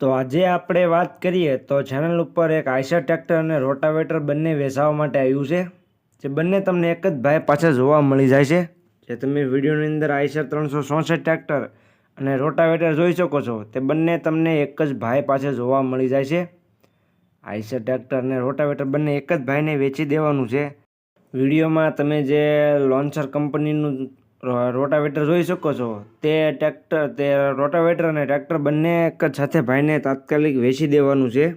તો આજે આપણે વાત કરીએ તો ચેનલ ઉપર એક આઈસર ટ્રેક્ટર અને રોટાવેટર બંને વેચાવા માટે આવ્યું છે, જે બંને તમને એક જ ભાઈ પાછા જોવા મળી જાય છે. જે તમે વિડીયોની અંદર આઈસર ત્રણસો ચોસઠ ટ્રેક્ટર અને રોટાવેટર જોઈ શકો છો, તે બંને તમને એક જ ભાઈ પાસે જોવા મળી જાય છે. આઈસર ટ્રેક્ટર અને રોટાવેટર બંને એક જ ભાઈને વેચી દેવાનું છે. વિડીયોમાં તમે જે લોન્સર કંપનીનું રોટાવેટર જોઈ શકો છો. તે ટ્રેક્ટર, તે રોટાવેટર અને ટ્રેક્ટર બંને એક જ સાથે ભાઈને તાત્કાલિક વેચી દેવાનું છે.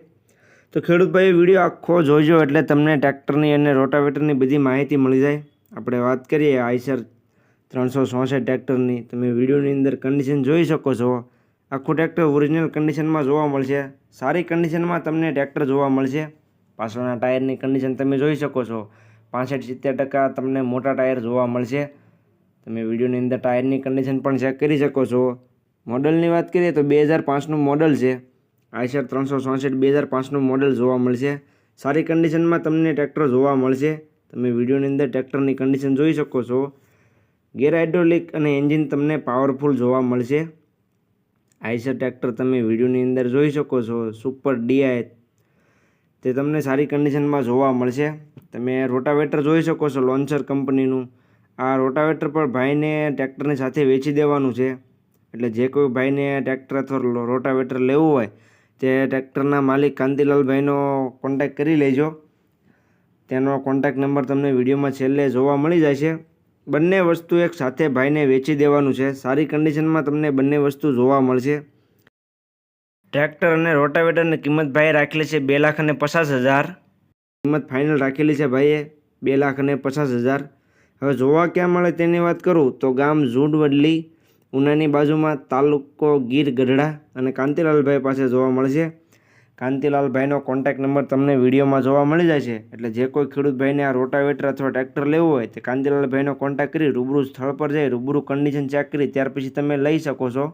તો ખેડૂત ભાઈ, વીડિયો આખો જોજો એટલે તમને ટ્રેક્ટરની અને રોટાવેટરની બધી માહિતી મળી જાય. આપણે વાત કરીએ આઈસર ત્રણસો ચોસઠ ટ્રેક્ટરની. તમે વિડીયોની અંદર કન્ડિશન જોઈ શકો છો. આખું ટ્રેક્ટર ઓરિજિનલ કન્ડિશનમાં જોવા મળશે. સારી કન્ડિશનમાં તમને ટ્રેક્ટર જોવા મળશે. પાછળના ટાયરની કન્ડિશન તમે જોઈ શકો છો. પાસઠ સિત્તેર ટકા તમને મોટા ટાયર જોવા મળશે. તમે વિડીયોની અંદર ટાયરની કન્ડિશન પણ ચેક કરી શકો છો. મોડલની વાત કરીએ તો બે હજાર પાંચનું મોડલ છે. આઈસર ત્રણસો ચોસઠ બે હજાર પાંચનું મોડલ જોવા મળશે. સારી કન્ડિશનમાં તમને ટ્રેક્ટર જોવા મળશે. તમે વિડીયોની અંદર ટ્રેક્ટરની કન્ડિશન જોઈ શકો છો. ગેર હાઇડ્રોલિક અને એન્જિન તમને પાવરફુલ જોવા મળશે. આઈસર ટ્રેક્ટર તમે વિડીયોની અંદર જોઈ શકો છો. સુપર ડીઆઈ તે તમને સારી કન્ડિશનમાં જોવા મળશે. તમે રોટાવેટર જોઈ શકો છો લોન્ચર કંપનીનું. આ રોટાવેટર પણ ભાઈને ટ્રેક્ટરની સાથે વેચી દેવાનું છે. એટલે જે કોઈ ભાઈને ટ્રેક્ટર અથવા રોટાવેટર લેવું હોય, તે ટ્રેક્ટરના માલિક કાંતિલાલભાઈનો કોન્ટેક્ટ કરી લેજો. તેનો કોન્ટેક્ટ નંબર તમને વિડીયોમાં છેલ્લે જોવા મળી જાય છે બંને વસ્તુ એક સાથે ભાઈને વેચી દેવાનું છે. સારી કન્ડિશનમાં તમને બંને વસ્તુ જોવા મળશે. ટ્રેક્ટર અને રોટાવેટરની કિંમત ભાઈએ રાખેલી છે બે લાખ અને પચાસ હજાર. કિંમત ફાઇનલ રાખેલી છે ભાઈએ બે લાખ અને પચાસ હજાર. હવે જોવા ક્યાં મળે તેની વાત કરું તો ગામ ઝૂંડવડલી, ઉનાની બાજુમાં તાલુકો ગીર ગઢડા અને કાંતિલાલભાઈ પાસે જોવા મળશે. કાંતિલાલભાઈનો કોન્ટેક્ટ નંબર તમને વિડીયોમાં જોવા મળી જાય છે. એટલે જે કોઈ ખેડૂતભાઈને આ રોટાવેટર અથવા ટ્રેક્ટર લેવું હોય તે કાંતિલાલભાઈનો કોન્ટેક્ટ કરી રૂબરૂ સ્થળ પર જઈ રૂબરૂ કન્ડિશન ચેક કરી ત્યાર પછી તમે લઈ શકો છો.